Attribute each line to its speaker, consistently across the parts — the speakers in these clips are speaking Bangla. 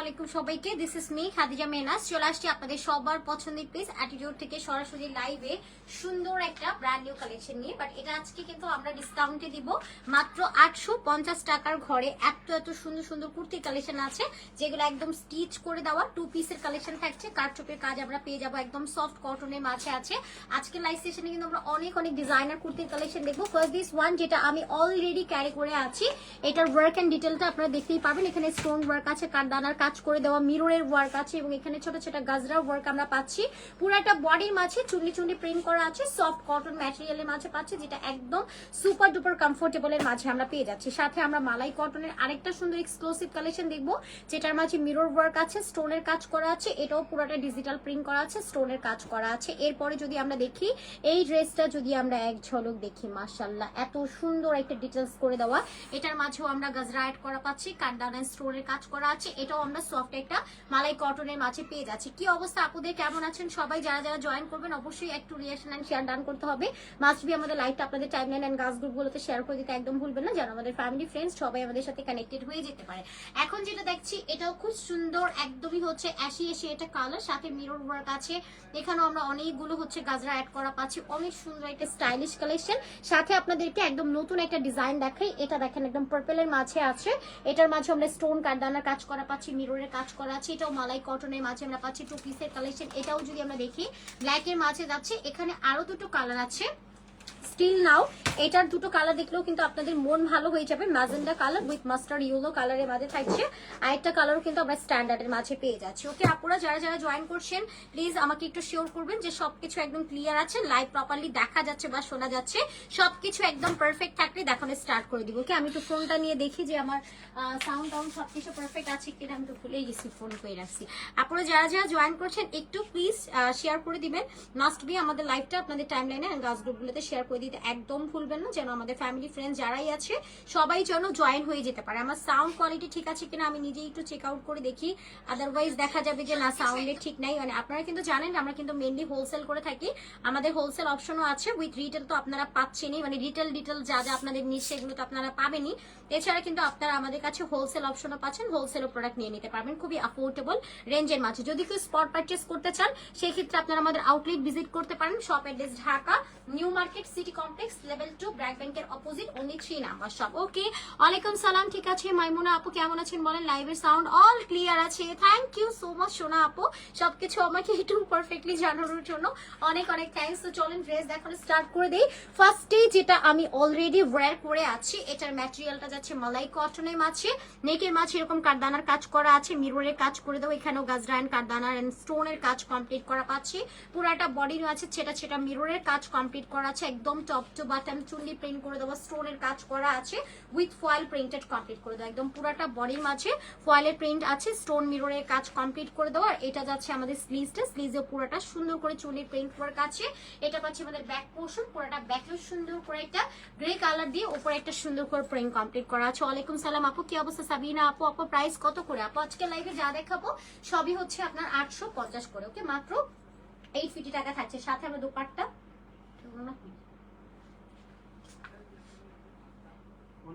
Speaker 1: আলাইকুম সবাইকে। দিস চলে আপনাদের সবার পছন্দের পিস থেকে সরাসরি সুন্দর একটা মাত্র আটশো পঞ্চাশ টাকার ঘরে এত সুন্দর সুন্দর কুর্তি কালেকশন আছে, যেগুলো একদম স্টিচ করে দেওয়া। টু পিসের কালেকশন থাকছে। কারচুপের কাজ আমরা পেয়ে যাব একদম সফট কটনের মাঝে আছে। আজকে লাইভ সেশনে কিন্তু আমরা অনেক অনেক ডিজাইনার কুর্তির কালেকশন দেখব। ফার্স্ট ওয়ান যেটা আমি অলরেডি ক্যারি করে আছি, এটার ওয়ার্ক অ্যান্ড ডিটেলটা আপনারা দেখতেই পাবেন এখানে স্টোন ওয়ার্ক আছে কারদানার কাজ করে দেওয়া মিররের ওয়ার্ক আছে এবং এখানে ছোট ছোট গাজরা ওয়ার্ক আমরা পাচ্ছি। পুরাটা বডির মাঝে চুন্নি চুন্নি প্রিন্ট করা আছে সফট কটন ম্যাটেরিয়ালের মাঝে পাচ্ছি, যেটা একদম সুপার ডুপার কমফোর্টেবল এর মাঝে আমরা পেয়ে যাচ্ছি। সাথে আমরা মালাই কটনের আরেকটা সুন্দর এক্সক্লুসিভ কালেকশন দেখব, যেটার মাঝে মিরর ওয়ার্ক আছে স্টোনের কাজ করা আছে, এটাও পুরোটা ডিজিটাল প্রিন্ট করা আছে স্টোনের কাজ করা আছে। এরপরে যদি আমরা দেখি, এই ড্রেসটা যদি আমরা এক ঝলক দেখি মাশাল্লাহ এত সুন্দর একটা ডিটেলস করে দেওয়া। এটার মাঝেও আমরা গাজরা অ্যাড করা পাচ্ছি কাঠদানা স্টোনের কাজ করা আছে? এটাও আমরা সফট একটা মালাই কটনের মাঝে পেয়ে যাচ্ছি। কি অবস্থা? আপুদের কেমন আছেন? সবাই যারা যারা জয়েন করবেন, অবশ্যই একটু রিয়াকশন অ্যান্ড শেয়ার ডান করতে হবে। মাস্ট বি আমাদের লাইভটা আপনাদের টাইম টাইমলাইন অ্যান্ড গাছ গ্রুপগুলোতে শেয়ার করে দিতে একদম ভুলবেন না। যেন আমাদের ফ্যামিলি ফ্রেন্ডস সবাই আমাদের সাথে কানেক্টেড হয়ে যেতে পারে। এখন যেটা দেখছি, এটাও খুব সুন্দর, একদমই হচ্ছে অ্যাশি এসে এটা কালার সাথে মিরর ওয়ার্ক আছে। এখানেও আমরা অনেকগুলো হচ্ছে গাজরা অ্যাড করা পাচ্ছি। অনেক সুন্দর একটা স্টাইলিশ কালেকশন সাথে আপনাদেরকে একদম নতুন একটা ডিজাইন দেখাই। এটা দেখেন, একদম পার্পেলের মাঝে আছে। এটার মাঝে আমরা স্টোন কারদানার কাজ করা পাচ্ছি মিররের কাজ করা আছে, এটাও মালাই কটনের মাঝে আমরা পাচ্ছি টু পিসের কালেকশন এটাও যদি আমরা দেখি ব্ল্যাকের মাঝে যাচ্ছে, এখানে আরও দুটো কালার আছে। স্টিল নাও এটার দুটো কালার দেখলেও কিন্তু আপনাদের মন ভালো হয়ে যাবে। Magenta colour with mustard yellow কালারের মাঝে থাকছে। আর একটা কালারও কিন্তু আমরা স্ট্যান্ডার্ডের মাঝে পেয়ে যাচ্ছি। ওকে আপুরা, যারা যারা জয়েন করছেন প্লিজ আমাকে একটু শিওর করবেন যে সবকিছু একদম ক্লিয়ার আছে লাইভ প্রপারলি দেখা যাচ্ছে বা শোনা যাচ্ছে। সবকিছু একদম পারফেক্ট থাকলে দেখানো স্টার্ট করে দিব। ওকে আমি একটু ফোনটা নিয়ে দেখি যে আমার সাউন্ড টাউন্ড সবকিছু পারফেক্ট আছে কিনা আমি তো ভুলেই গেছি ফোন করে রাখছি। আপনারা যারা যারা জয়েন করছেন, একটু প্লিজ শেয়ার করে দিবেন। মাস্ট বি আমাদের লাইভটা আপনাদের টাইম লাইনে গাছ গ্রুপগুলোতে শেয়ার করে দিতে একদম ভুলবেন না, যেন আমাদের ফ্যামিলি ফ্রেন্ড যারাই আছে, সবাই যেন জয়েন হয়ে যেতে পারে। আমার সাউন্ড কোয়ালিটি ঠিক আছে কিনা আমি নিজেই একটু চেক আউট করে দেখি। আদারওয়াইজ দেখা যাবে যে, না সাউন্ডের ঠিক নাই। মানে আপনারা কিন্তু জানেন, আমরা কিন্তু মেনলি হোলসেল করে থাকি। আমাদের হোলসেল অপশনও আছে উইথ রিটেল তো আপনারা পাচ্ছেনই। মানে রিটেল ডিটেল যা যা আপনাদের নিজ সেগুলো তো আপনারা পাবেনই। এছাড়া কিন্তু আপনারা আমাদের কাছে হোলসেল অপশনও পাচ্ছেন হোলসেলও প্রোডাক্ট নিয়ে নিতে পারবেন। খুবই অ্যাফোর্ডেবল রেঞ্জের মাঝে। যদি কেউ স্পট পারচেস করতে চান সেই ক্ষেত্রে আপনারা আমাদের আউটলেট ভিজিট করতে পারেন। Shop address Dhaka new market city complex level two BRAC ব্যাংকের opposite only three number shop okay ওয়ালাইকুম সালাম, ঠিক আছে? মাইমুনা আপু, কেমন আছেন বলেন? লাইভের সাউন্ড অল ক্লিয়ার আছে। Thank you so much Sona আপু। সবকিছু আমাকে একটু পারফেক্টলি জানানোর জন্য অনেক অনেক থ্যাংকস তো চলেন ড্রেস দেখানো স্টার্ট করে দিই। ফার্স্টে যেটা আমি অলরেডি ওয়্যার করে আছি, এটার ম্যাটেরিয়ালটা যাচ্ছে মালাই কটনের মাঝে। নেকের মাঝে এরকম কারদানার কাজ করা আছে মিররের কাজ করে দেবো। এখানেও গাজরা অ্যান্ড কারদানার অ্যান্ড স্টোনের কাজ কমপ্লিট করা পাচ্ছি। পুরাটা বডির আছে সেটা সেটা মিররের কাজ কমপ্লিট করা আছে। একদম টপ টু বাটন চুন্ডি প্রিন্ট করে দেবো। স্টোনের কাজ করা আছে। উইথ ফয়েল প্রিন্টেড কমপ্লিট করে দেবো। একদম পুরাটা বডির মাঝে ফয়েলের প্রিন্ট আছে স্টোন মিররের কাজ কমপ্লিট করে দেবো। আর এটা যাচ্ছে আমাদের স্লিভসটা স্লিভে পুরাটা সুন্দর করে চুন্ডির প্রিন্ট ওয়ার্ক কাছে এটা পাচ্ছে আমাদের ব্যাক পোর্শন পুরাটা ব্যাকেও সুন্দর করে একটা গ্রে কালার দিয়ে উপরে একটা সুন্দর করে প্রিন্ট কমপ্লিট করা আছে। ওয়ালাইকুম সালাম। আপু, কি অবস্থা? সাবিনা আপু আপু প্রাইস কত করে? আপু, আজকে লাইভে যা দেখাবো, সবই হচ্ছে আপনার আটশো পঞ্চাশ করে। ওকে মাত্র এইট ফিফটি টাকা থাকছে। সাথে আমরা দুপাট্টা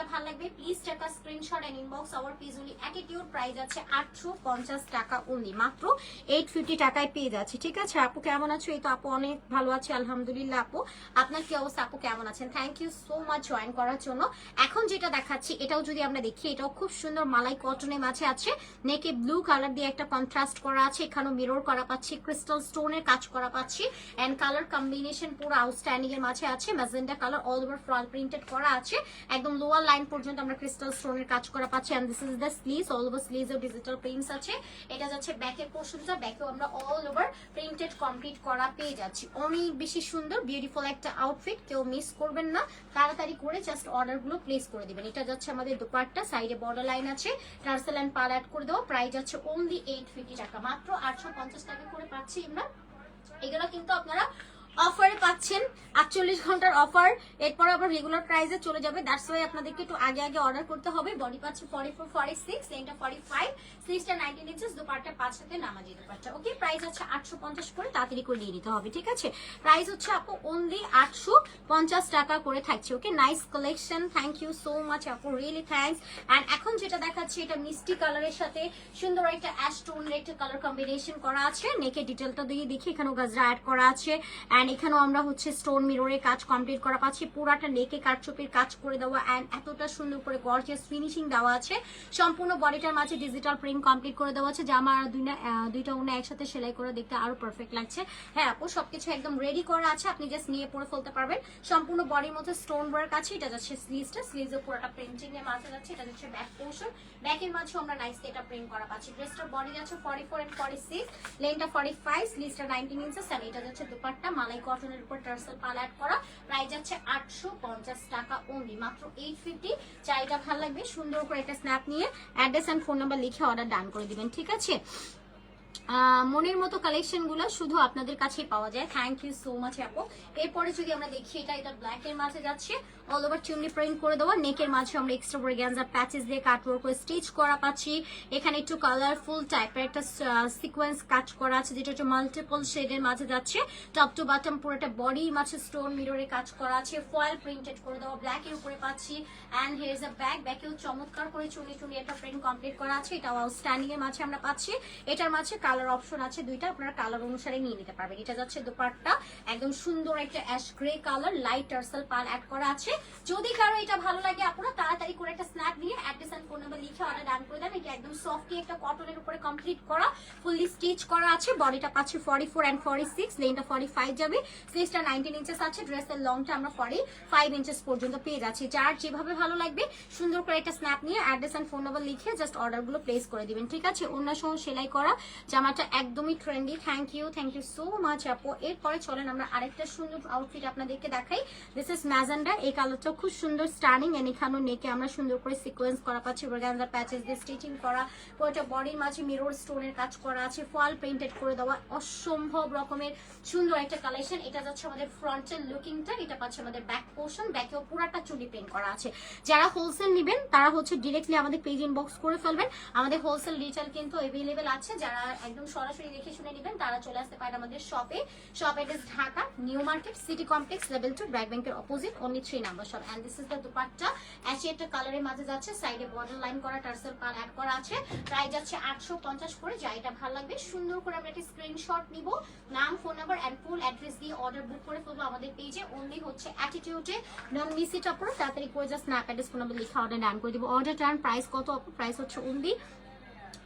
Speaker 1: যার এটা ভালো লাগবে প্লিজ টাকা screenshot and inbox our only attitude price আছে আটশো পঞ্চাশ টাকা অনলি মাত্র এইট ফিফটি টাকায় পেয়ে যাচ্ছে। ঠিক আছে, আপু কেমন আছো? এই তো আপু অনেক ভালো আছে, আলহামদুলিল্লাহ আপু। আপনার কি অবস্থা? আপু কেমন আছেন? Thank you so much join করার জন্য। এখন যেটা দেখাচ্ছি, এটাও যদি আমরা দেখি, এটাও খুব সুন্দর মালাই কটনের মাঝে আছে। নেকে ব্লু কালার দিয়ে একটা কন্ট্রাস্ট করা আছে, এখানেও মিরর করা পাচ্ছি ক্রিস্টাল স্টোনের কাজ করা পাচ্ছি। এন্ড কালার কম্বিনেশন পুরো আউটস্ট্যান্ডিং এর মাঝে আছে। Magenta colour all over front printed করা আছে। একদম লোয়ার লাইন পর্যন্ত আমরা ক্রিস্টাল স্টোনের কাজ করা পাচ্ছি and this is the sleeves all over sleeves of digital prints আছে। এটা যাচ্ছে ব্যাকের পোর্শনটা, ব্যাকেও আমরা অল ওভার প্রিন্টেড কমপ্লিট করা পেয়ে যাচ্ছি। অনেক বেশি সুন্দর বিউটিফুল একটা আউটফিট কেউ মিস করবেন না। তাড়াতাড়ি করে জাস্ট অর্ডারগুলো প্লেস করে দিবেন। এটা যাচ্ছে আমাদের দুপাট্টা সাইডে বর্ডার লাইন আছে। টার্সেল অ্যান্ড পার অ্যাড করে দেওয়া প্রাইস যাচ্ছে অনলি এইট ফিফটি টাকা। মাত্র আটশো পঞ্চাশ টাকা করে পাচ্ছি আমরা। এগুলো কিন্তু আপনারা অফারে পাচ্ছেন আটচল্লিশ ঘণ্টার অফার। এরপর আবার রেগুলার প্রাইসে চলে যাবে। দ্যাটস ওয়াই আপনাদেরকে একটু আগে আগে অর্ডার করতে হবে। বডি পাচ্ছে ফর্টি ফোর ফর্টি সিক্স লেনটা ফর্টি ফাইভ সিক্সটা নাইনটিন ইঞ্চেস দুপারটা পাঁচ হাতে, নামাজি দুপারটা ওকে প্রাইস হচ্ছে আটশো পঞ্চাশ করে তাড়াতাড়ি করে নিয়ে নিতে হবে, ঠিক আছে? প্রাইস হচ্ছে আপু অনলি আটশো পঞ্চাশ টাকা করে থাকছে okay nice collection thank you so much আপু। রিয়েলি থ্যাংকস অ্যান্ড এখন যেটা দেখাচ্ছি, এটা মিষ্টি কালারের সাথে সুন্দর একটা অ্যাশ একটা কালার কম্বিনেশন করা আছে। নেকে ডিটেলটা দিয়ে দেখি। এখানেও গাজরা অ্যাড করা আছে। অ্যান্ড এখানেও আমরা হচ্ছে স্টোন মিররের কাজ কমপ্লিট করা পাচ্ছি। পুরাটা নেকে কাটচুপির কাজ করে দেওয়া অ্যান্ড এতটা সুন্দর করে গর্জিয়াস ফিনিশিং দেওয়া আছে। সম্পূর্ণ বডিটার মাঝে ডিজিটাল প্রিন্ট কমপ্লিট করে দেওয়া আছে। জামা দুইটা দুইটা উনি একসাথে সেলাই করে দেখতে আরও পারফেক্ট লাগছে। হ্যাঁ আপু সবকিছু একদম রেডি করা আছে। আপনি জাস্ট নিয়ে পরে ফেলতে পারবেন। সম্পূর্ণ বডির মধ্যে স্টোন ওয়ার্ক আছে। এটা যাচ্ছে স্লিভসটা স্লিভসে পুরোটা প্রিন্টিং এর মাঝে যাচ্ছে। এটা যাচ্ছে ব্যাক পোর্শন ব্যাকের মাঝে আমরা নাইসলি এটা প্রিন্ট করা পাচ্ছি। ড্রেসটার বডি যাচ্ছে forty four and forty six লেনটা forty five স্লিভসটা নাইনটিন ইঞ্চেস আর এটা যাচ্ছে দুপাট্টা। মালাই কটনের উপর টার্সেল পাল অ্যাড করা। প্রাইস যাচ্ছে আটশো পঞ্চাশ টাকা অনলি মাত্র এইট ফিফটি চাইটা ভালো লাগবে। সুন্দর করে একটা স্ন্যাপ নিয়ে অ্যাড্রেস অ্যান্ড ফোন নাম্বার লিখে অর্ডার ডান করে দিবেন। ঠিক আছে? মনের মতো কালেকশনগুলো শুধু আপনাদের কাছেই পাওয়া যায়। থ্যাংক ইউ সো মাচ আপু। এরপরে যদি আমরা দেখি, এটা এটা ব্ল্যাক এর মাঝে যাচ্ছে। অল ওভার চুন্নি প্রিন্ট করে দেওয়া। নেকের মাঝে আমরা এক্সট্রা ব্রেগানজার প্যাচেস দিয়ে কাটওয়ার্ক করে স্টিচ করা পাচ্ছি। এখানে একটু কালারফুল টাইপের একটা সিকোয়েন্স কাজ করা আছে, যেটা হচ্ছে মাল্টিপল শেডের মাঝে যাচ্ছে। টপ টু বাটম পুরোটা বডির মাঝে স্টোন মিররে কাজ করা আছে। ফয়েল প্রিন্টেড করে দেওয়া ব্ল্যাক এর উপরে পাচ্ছি। And here is a bag ব্যাকেও চমৎকার করে চুনি চুনি একটা প্রিন্ট কমপ্লিট করা আছে। এটাও আউটস্ট্যান্ডিং এর মাঝে আমরা পাচ্ছি। এটার মাঝে কালার অপশন আছে দুইটা, আপনারা কালার অনুসারে নিয়ে নিতে পারবেন। এটা যাচ্ছে দুপাট্টা, একদম সুন্দর একটা ash grey colour light tassel পাল অ্যাড করা আছে। যদি কারও এটা ভালো লাগে আপনারা তাড়াতাড়ি করে একটা স্ন্যাপ নিয়ে অ্যাড্রেস এন্ড ফোন নাম্বার লিখে অর্ডার ডান করে দেন। এটা একদম সফটলি একটা কটনের উপরে কমপ্লিট করা ফুললি স্টিচ করা আছে। বডিটা পাচ্ছে forty four and forty six লেনটা forty five যাবে স্লিভসটা নাইনটিন ইঞ্চেস আছে ড্রেসের লংটা আমরা ফর্টি ফাইভ ইঞ্চেস পর্যন্ত পেয়ে যাচ্ছি। যার যেভাবে ভালো লাগবে, সুন্দর করে একটা স্ন্যাপ নিয়ে অ্যাড্রেস এন্ড ফোন নাম্বার লিখে জাস্ট অর্ডারগুলো প্লেস করে দিবেন, ঠিক আছে? অন্য সহ সেলাই করা জামাটা একদমই trendy thank you thank you so much আপু। এরপরে চলেন আমরা আরেকটা সুন্দর আউটফিট আপনাদেরকে দেখাই। দিস ইজ ম্যাজেন্ডা এই কালারটা খুব সুন্দর স্টার্নিং এন্ড এখানেও নেকে আমরা সুন্দর করে সিকোয়েন্স করা পাচ্ছি ব্রেগানজার প্যাচেস দিয়ে স্টিচিং করা, পুরোটা বডির মাঝে মিরর স্টোনের কাজ করা আছে ফল প্রিন্টেড করে দেওয়া, অসম্ভব রকমের সুন্দর একটা কালেকশন এটা যাচ্ছে আমাদের ফ্রন্টের লুকিংটা এটা পাচ্ছে আমাদের ব্যাক পোর্শন ব্যাকেও পুরাটা চুলি প্রিন্ট করা আছে। যারা হোলসেল নেবেন, তারা হচ্ছে ডিরেক্টলি আমাদের পেজ ইনবক্স করে ফেলবেন। আমাদের হোলসেল রিটেল কিন্তু অ্যাভেলেবেল আছে, যারা একদম সরাসরি দেখে শুনে নেবেন। তারা চলে আসতে পারেন আমাদের শপে shop address Dhaka new market city complex level two BRAC ব্যাংকের opposite only three number shop and this is the dupatta ashy একটা কালারের মাঝে যাচ্ছে সাইডে বর্ডার লাইন করা টার্সেল পার অ্যাড করা আছে। প্রাইস যাচ্ছে আটশো পঞ্চাশ করে, যা এটা ভালো লাগবে। সুন্দর করে আমরা একটা স্ক্রিনশট নিব। নাম phone number and full address দিয়ে অর্ডার বুক করে ফেলব আমাদের পেজে অনলি হচ্ছে অ্যাটিটিউডে নন মিস ইট অপর তাড়াতাড়ি করে just snap address phone number লিখে অর্ডার ডান করে দিব। অর্ডার টার্ন প্রাইস কত অপর প্রাইস হচ্ছে অনলি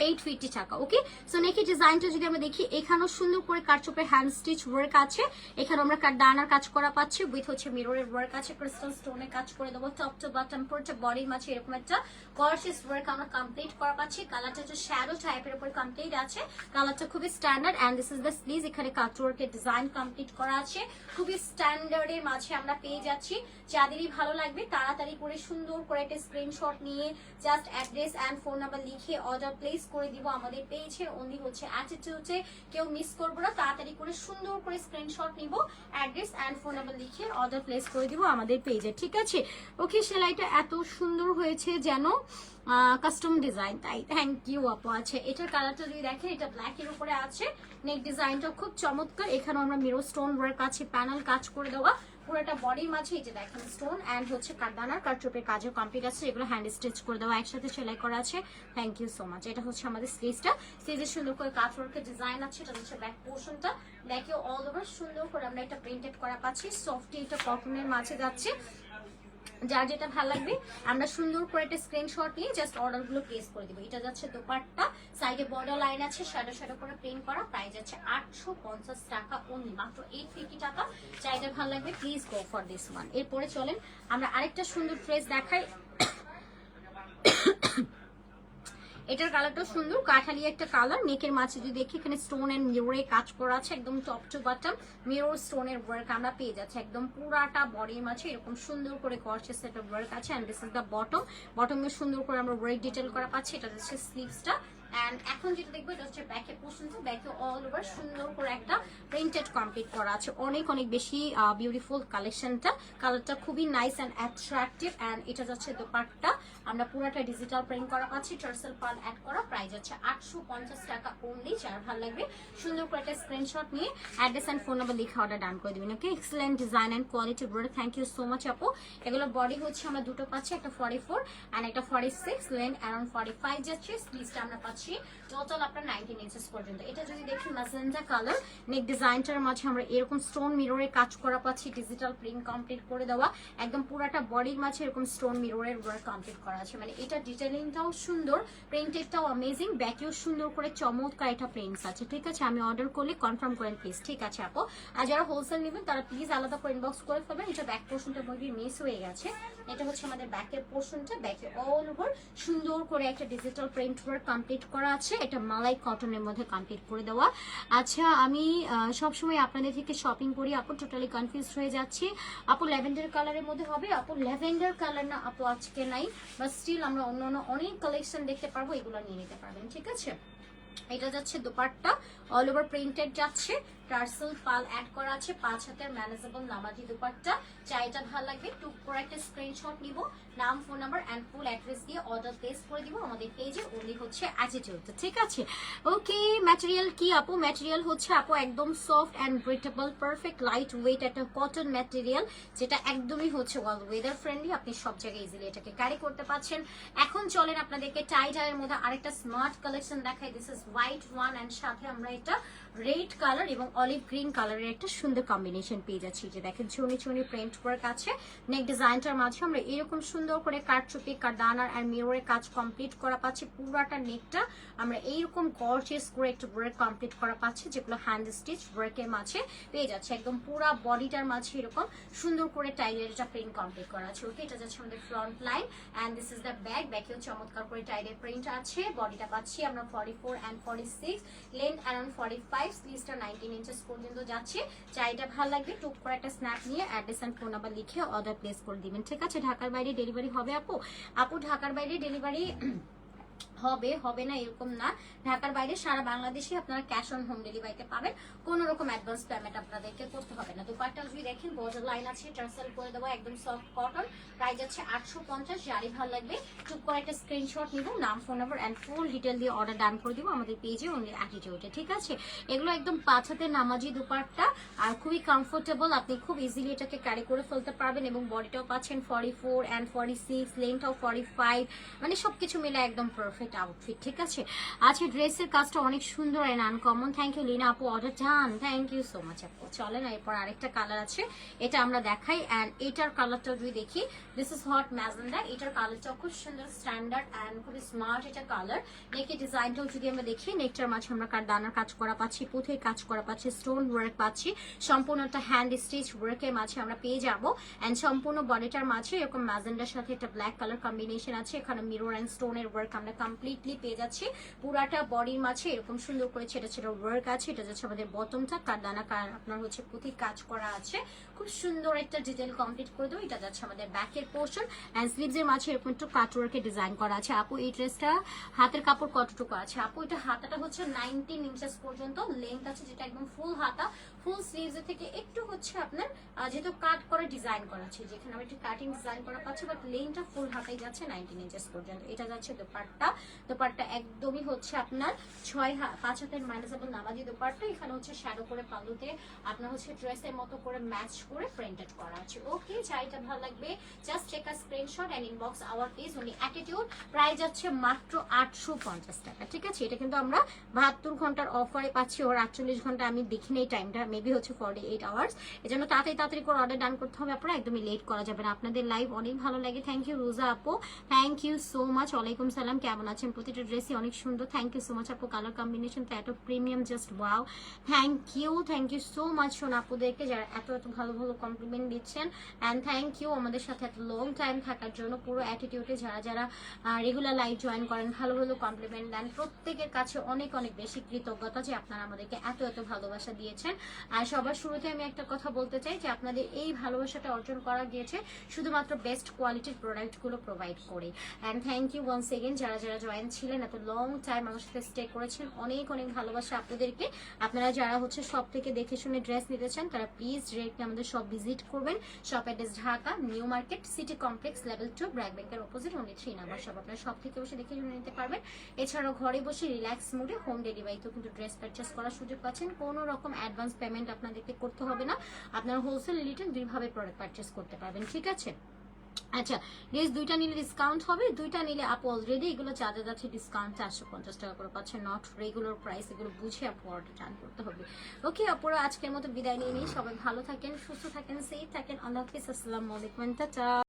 Speaker 1: এইট ফিফটি টাকা ওকে সো নেকি ডিজাইনটা যদি আমরা দেখি, এখানেও সুন্দর করে কারচুপের হ্যান্ড স্টিচ ওয়ার্ক আছে। এখানে আমরা ডানার কাজ করা পাচ্ছি উইথ হচ্ছে মিররের ওয়ার্ক আছে ক্রিস্টাল স্টোনের কাজ করে দেবো টপ টু বাটম পুরোটা বডির মাঝে এরকম একটা গর্জিয়াস ওয়ার্ক আমরা কমপ্লিট করা পাচ্ছি। কালারটা হচ্ছে শ্যাডো টাইপের উপর কমপ্লিট আছে। কালারটা খুবই standard and this is the sleeves এখানে কাটওয়ার্কের ডিজাইন কমপ্লিট করা আছে। খুবই স্ট্যান্ডার্ডের মাঝে আমরা পেয়ে যাচ্ছি। যাদেরই ভালো লাগবে, তাড়াতাড়ি করে সুন্দর করে একটা স্ক্রিনশট নিয়ে just address and phone number লিখে অর্ডার প্লেস করে দিব আমাদের পেজে অনলি হচ্ছে অ্যাটিটিউডে কেউ মিস করব না, তাড়াতাড়ি করে সুন্দর করে স্ক্রিনশট নিব অ্যাড্রেস অ্যান্ড ফোন নাম্বার লিখে অর্ডার প্লেস করে দিব আমাদের পেজে ঠিক আছে? ওকে সেলাইটা এত সুন্দর হয়েছে যেন কাস্টম ডিজাইন তাই। থ্যাংক ইউ আপু। আছে এটার কালারটা যদি দেখেন, এটা ব্ল্যাক এর উপরে আছে। নেক ডিজাইনটা খুব চমৎকার। এখানে আমরা মিরো স্টোন ওয়ার্ক আছে প্যানেল কাজ করে দেওয়া। পুরোটা বডির মাঝে এই যে দেখেন স্টোন অ্যান্ড হচ্ছে কাঠদানার কাঠচোপের কাজও কমপ্লিট আছে। এগুলো হ্যান্ড স্টিচ করে দেওয়া, একসাথে সেলাই করা আছে। থ্যাংক ইউ সো মাচ এটা হচ্ছে আমাদের স্লিজটা স্লিজের সুন্দর করে কাঠওয়ার্কের ডিজাইন আছে। এটা হচ্ছে ব্যাক পোর্শনটা ব্যাকে অল ওভার সুন্দর করে আমরা এটা প্রিন্টেড করা পাচ্ছি। সফটি এটা কটনের মাঝে যাচ্ছে। যার যেটা ভালো লাগবে, আমরা সুন্দর করে একটা স্ক্রিনশট নিয়ে জাস্ট অর্ডারগুলো প্লেস করে দিব। এটা যাচ্ছে দোপাট্টা সাইডে বর্ডার লাইন আছে শ্যাডো শ্যাডো করে প্রিন্ট করা প্রাইস যাচ্ছে আটশো পঞ্চাশ টাকা অনলি মাত্র এইট ফিফটি টাকা। যাইটা ভালো লাগবে please go for this one এরপরে চলেন, আমরা আরেকটা সুন্দর ড্রেস দেখাই। এটার কালারটা সুন্দর কাঠালি একটা কালার। নেকের মাঝে যদি দেখি, এখানে স্টোন এন্ড মিরোরে কাজ করা আছে, একদম টপ টু বাটম স্টোন এর ওয়ার্ক আমরা পেয়ে যাচ্ছি। একদম পুরাটা বডির মাঝে এরকম সুন্দর করে গর্জেস একটা ওয়ার্ক আছে and this is the bottom বটমে সুন্দর করে আমরা ওয়ার্ক ডিটেল করা পাচ্ছি, এটা হচ্ছে স্লিভসটা এন্ড এখন যেটা দেখব, এটা হচ্ছে ব্যাকের পোর্শনটা ব্যাকে অল ওভার সুন্দর করে একটা প্রিন্টেড কমপ্লিট করা আছে। অনেক অনেক বেশি বিউটিফুল কালেকশনটা কালারটা খুবই নাইস অ্যান্ড অ্যাট্রাকটিভ অ্যান্ড এটা যাচ্ছে দোপাট্টা। আমরা পুরোটা ডিজিটাল প্রিন্ট করা পাচ্ছি টার্সেল পাল অ্যাড করা। প্রাইস হচ্ছে আটশো পঞ্চাশ টাকা অনলি যার ভালো লাগবে। সুন্দর করে একটা স্ক্রিনশট নিয়ে অ্যাড্রেস অ্যান্ড ফোন নাম্বার লিখে অর্ডার ডান করে দিবেন okay excellent design and quality broad thank you so much আপু। এগুলোর বডি হচ্ছে আমরা দুটো পাচ্ছি, একটা ফর্টি ফোর অ্যান্ড একটা forty six length around forty five যাচ্ছে স্লিভসটা আমরা পাচ্ছি টোটাল আপনার নাইনটিন ইঞ্চেস পর্যন্ত। এটা যদি দেখি ম্যাজেন্টা কালার নেক ডিজাইনটার মাঝে আমরা এরকম স্টোন মিররের কাজ করা পাচ্ছি ডিজিটাল প্রিন্ট কমপ্লিট করে দেওয়া। একদম পুরাটা বডির মাঝে এরকম স্টোন মিররের ওয়ার্ক কমপ্লিট করা আছে। মানে এটা ডিটেলিংটাও সুন্দর প্রিন্টেডটাও অ্যামেজিং ব্যাকেও সুন্দর করে চমৎকার এটা প্রিন্টস আছে। ঠিক আছে? আমি অর্ডার করলে কনফার্ম করেন প্লিজ ঠিক আছে, আপু? আর যারা হোলসেল নেবেন, তারা প্লিজ আলাদা করে ইনবক্স করে ফেলবেন। এটা ব্যাক পোর্শনটা মিস হয়ে গেছে। এটা হচ্ছে আমাদের ব্যাকের পোর্শনটা ব্যাকে অল ওভার সুন্দর করে একটা ডিজিটাল প্রিন্ট ওয়ার্ক কমপ্লিট করা আছে। এটা মালাই কটনের মধ্যে কমপ্লিট করে দেওয়া। আচ্ছা আমি সবসময় আপনাদের থেকে শপিং করি। আপু টোটালি কনফিউজ হয়ে যাচ্ছি। আপু ল্যাভেন্ডার কালারের মধ্যে হবে। আপু ল্যাভেন্ডার কালার না আপু আজকে নাই। বা স্টিল আমরা অন্য অন্য অনেক কালেকশন দেখতে পারব, এগুলো নিয়ে নিতে পারবেন। ঠিক আছে? এটা যাচ্ছে দুপাট্টা। অল ওভার প্রিন্টেড যাচ্ছে। টার্সেল পাল অ্যাড করা আছে, পাঁচ হাতের ম্যানেজেবল নামাজি দুপাট্টা। চাইটা ভালো লাগবে টুক করে একটা স্ক্রিনশট নিব, নাম phone number and full address দিয়ে অর্ডার প্লেস করে দিব। আমাদের পেজে ওনলি হচ্ছে অ্যাটিটিউড ঠিক আছে? ওকে ম্যাটেরিয়াল কি আপু? ম্যাটেরিয়াল হচ্ছে আপু একদম soft and breathable perfect light weight একটা কটন ম্যাটেরিয়াল যেটা একদমই হচ্ছে ওয়াল ওয়েদার ফ্রেন্ডলি আপনি সব জায়গায় ইজিলি এটাকে ক্যারি করতে পারছেন। এখন চলেন আপনাদেরকে টাই ডাইয়ের মধ্যে আরেকটা স্মার্ট কালেকশন দেখাই। This is white one and সাথে আমরা এটা রেড কালার এবং অলিভ গ্রিন কালারের একটা সুন্দর কম্বিনেশন পেয়ে যাচ্ছি। যে দেখেন ছুনি ছুনি প্রিন্ট ওয়ার্ক আছে। নেক ডিজাইনটার মাঝে আমরা এরকম সুন্দর করে কাঠচুপি কারদানার আর মিররের কাজ কমপ্লিট করা পাচ্ছি। পুরাটা নেকটা আমরা এইরকম গর্জিয়াস করে একটা ওয়ার্ক কমপ্লিট করা পাচ্ছি, যেগুলো হ্যান্ড স্টিচ ওয়ার্কের মাঝে পেয়ে যাচ্ছে। একদম পুরা বডিটার মাঝে এরকম সুন্দর করে টাইলের এটা প্রিন্ট কমপ্লিট করা আছে। ওকে এটা যাচ্ছে আমাদের front line and this is the bag ব্যাগেও চমৎকার করে টাইলের প্রিন্ট আছে। বডিটা পাচ্ছি আমরা forty four and forty six length around forty five স্লিভসটা nineteen inches পর্যন্ত যাচ্ছে। চাইটা ভালো লাগবে, টুক করে একটা স্ন্যাপ নিয়ে অ্যাড্রেস অ্যান্ড ফোন নাম্বার লিখে অর্ডার প্লেস করে দিবেন। ঠিক আছে, ঢাকার বাইরে ডেলিভারি হবে আপু? আপু, ঢাকার বাইরে ডেলিভারি হবে হবে না, এরকম না। ঢাকার বাইরে সারা বাংলাদেশে আপনারা ক্যাশ অন হোম ডেলিভারিতে পাবেন। কোন রকম অ্যাডভান্স পেমেন্ট আপনাদেরকে করতে হবে না। দুপাটটা যদি দেখেন বর্ডার লাইন আছে টার্সেল করে দেবো, একদম সফট কটন প্রাইস আছে আটশো পঞ্চাশ, যারই ভালো লাগবে। চুপ করে একটা স্ক্রিনশট নিব, নাম phone number and full detail দিয়ে অর্ডার ডান করে দিব আমাদের পেজে অনলি অ্যাটিটিউডে ঠিক আছে? এগুলো একদম পাঁচ হাতের নামাজি দুপাটটা, আর খুবই কমফোর্টেবল আপনি খুব ইজিলি এটাকে ক্যারি করে ফেলতে পারবেন এবং বডিটাও পাচ্ছেন forty four and forty six লেন্থটাও forty five মানে সবকিছু মিলে একদম পারফেক্ট আউটফিট ঠিক আছে? আচ্ছা ড্রেসের কাজটা অনেক সুন্দর and uncommon thank you Lina আপু order done thank you so much আপু। চলেন, এরপর আরেকটা কালার আছে। এটা আমরা দেখাই অ্যান্ড এটার কালারটা যদি দেখি দিস ইজ হট ম্যাজেন্ডা এটার কালারটা খুব সুন্দর স্ট্যান্ডার্ড অ্যান্ড খুবই স্মার্ট এটা কালার নেকের ডিজাইনটাও যদি আমরা দেখি নেকটার মাঝে আমরা দানার কাজ করা পাচ্ছি, পুঁথির কাজ করা পাচ্ছি স্টোন ওয়ার্ক পাচ্ছি। সম্পূর্ণটা হ্যান্ড স্টিচ ওয়ার্কের মাঝে আমরা পেয়ে যাব। অ্যান্ড সম্পূর্ণ বডিটার মাঝে এরকম ম্যাজেন্ডার সাথে একটা ব্ল্যাক কালার কম্বিনেশন আছে। এখানে মিরর অ্যান্ড স্টোনের ওয়ার্ক আমরা কমপ্লিটলি পেয়ে যাচ্ছি। পুরাটা বডির মাঝে এরকম সুন্দর করে ছেটা ছেটা ওয়ার্ক আছে। এটা যাচ্ছে আমাদের বটমটা কারদানা কার আপনার হচ্ছে পুঁথির কাজ করা আছে। খুব সুন্দর একটা ডিটেল কমপ্লিট করে দেবো। এটা যাচ্ছে আমাদের ব্যাকের পোর্শন অ্যান্ড স্লিভস এর মাঝে এরকম একটু কাটওয়ার্কের ডিজাইন করা আছে। আপু, এই ড্রেসটা হাতের কাপড় কতটুকু আছে? আপু, এটা হাতাটা হচ্ছে নাইনটিন ইঞ্চেস পর্যন্ত। লেন্থ আছে যেটা একদম ফুল হাতা। ফুল স্লিভস থেকে একটু হচ্ছে আপনার যেহেতু কাট করে ডিজাইন করা আছে, যেখানে আমরা একটু কাটিং ডিজাইন করা পাচ্ছি বাট লেনটা ফুল হাতাই যাচ্ছে নাইনটিন ইঞ্চেস পর্যন্ত। এটা যাচ্ছে দোপাট্টা। দোপাট্টা একদমই হচ্ছে আপনার ছয় পাঁচ হাতের ম্যানেজেবল নামাজি দোপাট্টা। এখানে হচ্ছে শ্যাডো করে পালুতে আপনার হচ্ছে ড্রেসের মতো করে ম্যাচ করে প্রিন্টেড করা আছে। ওকে চাইটা ভালো লাগবে just take a screenshot and inbox our please উনি অ্যাটিটিউড প্রাইস যাচ্ছে মাত্র আটশো পঞ্চাশ টাকা। ঠিক আছে? এটা কিন্তু আমরা বাহাত্তর ঘণ্টার অফারে পাচ্ছি, ওর আটচল্লিশ ঘণ্টা আমি দেখিনি এই টাইমটা মেবি হচ্ছে ফর্টি এইট আওয়ার্স এজন্য তাড়াতাড়ি তাড়াতাড়ি করে অর্ডার ডান করতে হবে আপনারা। একদমই লেট করা যাবে না। আপনাদের লাইভ অনেক ভালো লাগে। থ্যাংক ইউ রোজা আপু। থ্যাংক ইউ সো মাচ ওয়ালাইকুম সালাম। কেমন আছেন? প্রতিটা ড্রেসই অনেক সুন্দর। থ্যাংক ইউ সো মাচ আপু। কালার কম্বিনেশন তো এত premium just wow thank you thank you so much সোনা আপুদেরকে, যারা এত এত ভালো ভালো কমপ্লিমেন্ট দিচ্ছেন। অ্যান্ড থ্যাংক ইউ আমাদের সাথে এত লং টাইম থাকার জন্য পুরো অ্যাটিটিউডে যারা যারা রেগুলার লাইভ জয়েন করেন, ভালো ভালো কমপ্লিমেন্ট দেন, প্রত্যেকের কাছে অনেক অনেক বেশি কৃতজ্ঞতা যে আপনারা আমাদেরকে এত এত ভালোবাসা দিয়েছেন। আর সবার শুরুতে আমি একটা কথা বলতে চাই যে আপনাদের এই ভালোবাসাটা অর্জন করা গিয়েছে শুধুমাত্র বেস্ট কোয়ালিটির প্রোডাক্টগুলো প্রোভাইড করে and thank you once again যারা যারা জয়েন ছিলেন, এত লং টাইম আমার সাথে স্টে করেছেন, অনেক অনেক ভালোবাসা আপনাদেরকে। আপনারা যারা হচ্ছে সব থেকে দেখে শুনে ড্রেস নিতে চান, তারা প্লিজ ডিরেক্টলি আমাদের সব ভিজিট করবেন। Shop address Dhaka new market city complex level two BRAC ব্যাংকের অপোজিট অনলি থ্রি নাম্বার সব আপনারা সব থেকে বসে দেখে শুনে নিতে পারবেন। এছাড়াও ঘরে বসে রিল্যাক্স মুডে হোম ডেলিভারিতেও কিন্তু ড্রেস পারচেস করার সুযোগ পাচ্ছেন। কোনো রকম অ্যাডভান্স পেমেন্ট আপনাদেরকে করতে হবে না। আপনারা হোলসেল রিটেল দুইভাবে প্রোডাক্ট পারচেস করতে পারবেন, ঠিক আছে? আচ্ছা ড্রেস দুইটা নিলে ডিসকাউন্ট হবে, দুইটা নিলে আপু অলরেডি এগুলো চার্জে যাচ্ছে ডিসকাউন্ট চারশো পঞ্চাশ টাকা করে পাচ্ছে নট রেগুলার প্রাইস এগুলো বুঝে আপু অর্ডার টান করতে হবে। ওকে আপুরা, আজকের মতো বিদায় নিয়ে নিই, সবাই ভালো থাকেন, সুস্থ থাকেন সেফ থাকেন, আল্লাহ হাফিজ, আসসালামু আলাইকুম